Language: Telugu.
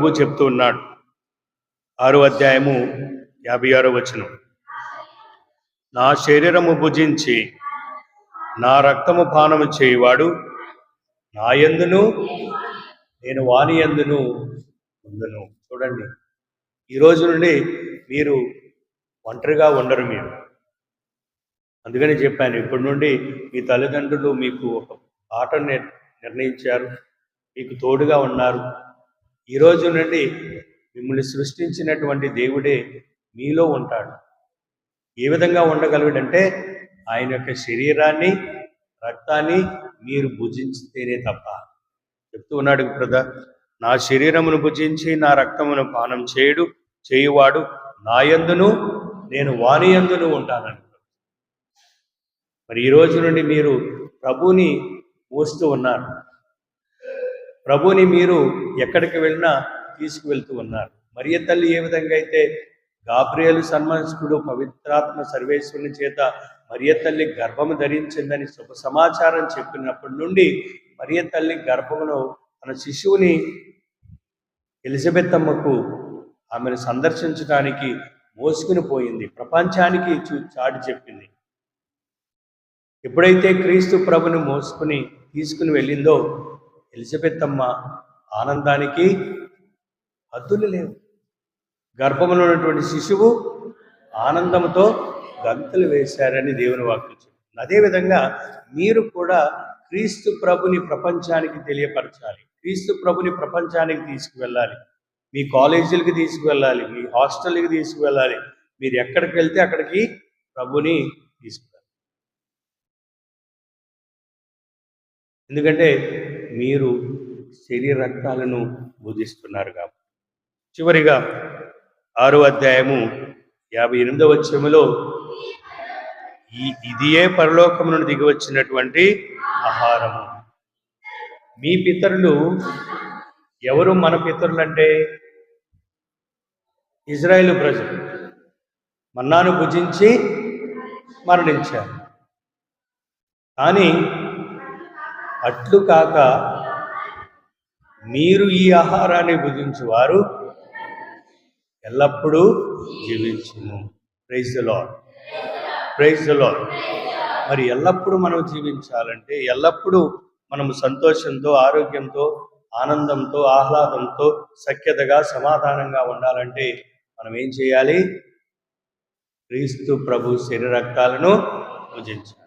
ప్రభు చెప్తూ ఉన్నాడు. ఆరో అధ్యాయము యాభై ఆరో వచనం. నా శరీరము భుజించి నా రక్తము పానము చేయువాడు నా ఎందును నేను వాని ఎందును ఉందును. చూడండి ఈ రోజు నుండి మీరు ఒంటరిగా ఉండరు మీరు. అందుకని చెప్పాను ఇప్పటి నుండి మీ తల్లిదండ్రులు మీకు ఒక ఆట నిర్ణయించారు మీకు తోడుగా ఉన్నారు. ఈ రోజు నుండి మిమ్మల్ని సృష్టించినటువంటి దేవుడే మీలో ఉంటాడు. ఏ విధంగా ఉండగలగడంటే ఆయన యొక్క శరీరాన్ని రక్తాన్ని మీరు భుజించితేనే తప్ప. చెప్తూ ఉన్నాడు బ్రదర్ నా శరీరమును భుజించి నా రక్తమును పానం చేయుడు చేయువాడు నా యందును నేను వాని యందును ఉంటానని మరి ఈ రోజు నుండి మీరు ప్రభుని మోస్తూ ఉన్నారు. ప్రభుని మీరు ఎక్కడికి వెళ్ళినా తీసుకువెళ్తూ ఉన్నారు. మరియ తల్లి ఏ విధంగా అయితే గాబ్రియలు సన్మానిస్తుడు పవిత్రాత్మ సర్వేశ్వరుని చేత మరియ తల్లి గర్భము ధరించిందని శుభ సమాచారం చెప్పినప్పటి నుండి మరియ తల్లి గర్భమును తన శిశువుని ఎలిజబెత్ అమ్మకు ఆమెను సందర్శించడానికి మోసుకుని పోయింది. ప్రపంచానికి చాటి చెప్పింది. ఎప్పుడైతే క్రీస్తు ప్రభుని మోసుకుని తీసుకుని వెళ్ళిందో ఎలిజబెత్ అమ్మ ఆనందానికి హద్దులు లేవు. గర్భంలో ఉన్నటువంటి శిశువు ఆనందంతో గంతులు వేశారని దేవుని వాక్యం చెప్తుంది. అదేవిధంగా మీరు కూడా క్రీస్తు ప్రభుని ప్రపంచానికి తెలియపరచాలి. క్రీస్తు ప్రభుని ప్రపంచానికి తీసుకువెళ్ళాలి. మీ కాలేజీలకి తీసుకువెళ్ళాలి. మీ హాస్టల్కి తీసుకువెళ్ళాలి. మీరు ఎక్కడికి వెళ్తే అక్కడికి ప్రభుని తీసుకువెళ్ళాలి. ఎందుకంటే మీరు శరీర రక్తాలను భుజిస్తున్నారు కాబట్టి. చివరిగా ఆరో అధ్యాయము యాభై ఎనిమిదవ వచ్చములో ఈ ఇదియే పరలోకము నుండి దిగి వచ్చినటువంటి ఆహారము. మీ పితరులు ఎవరు మన పితరులు అంటే ఇజ్రాయేల్ ప్రజలు. మన్నాను భుజించి మరణించారు. కానీ అట్లు కాక మీరు ఈ ఆహారాన్ని భుజించువారు ఎల్లప్పుడూ జీవించును praise the Lord praise the Lord మరి ఎల్లప్పుడూ మనం జీవించాలంటే ఎల్లప్పుడూ మనము సంతోషంతో ఆరోగ్యంతో ఆనందంతో ఆహ్లాదంతో సఖ్యతగా సమాధానంగా ఉండాలంటే మనం ఏం చేయాలి? క్రీస్తు ప్రభు శరీరక్తాలను పూజించాలి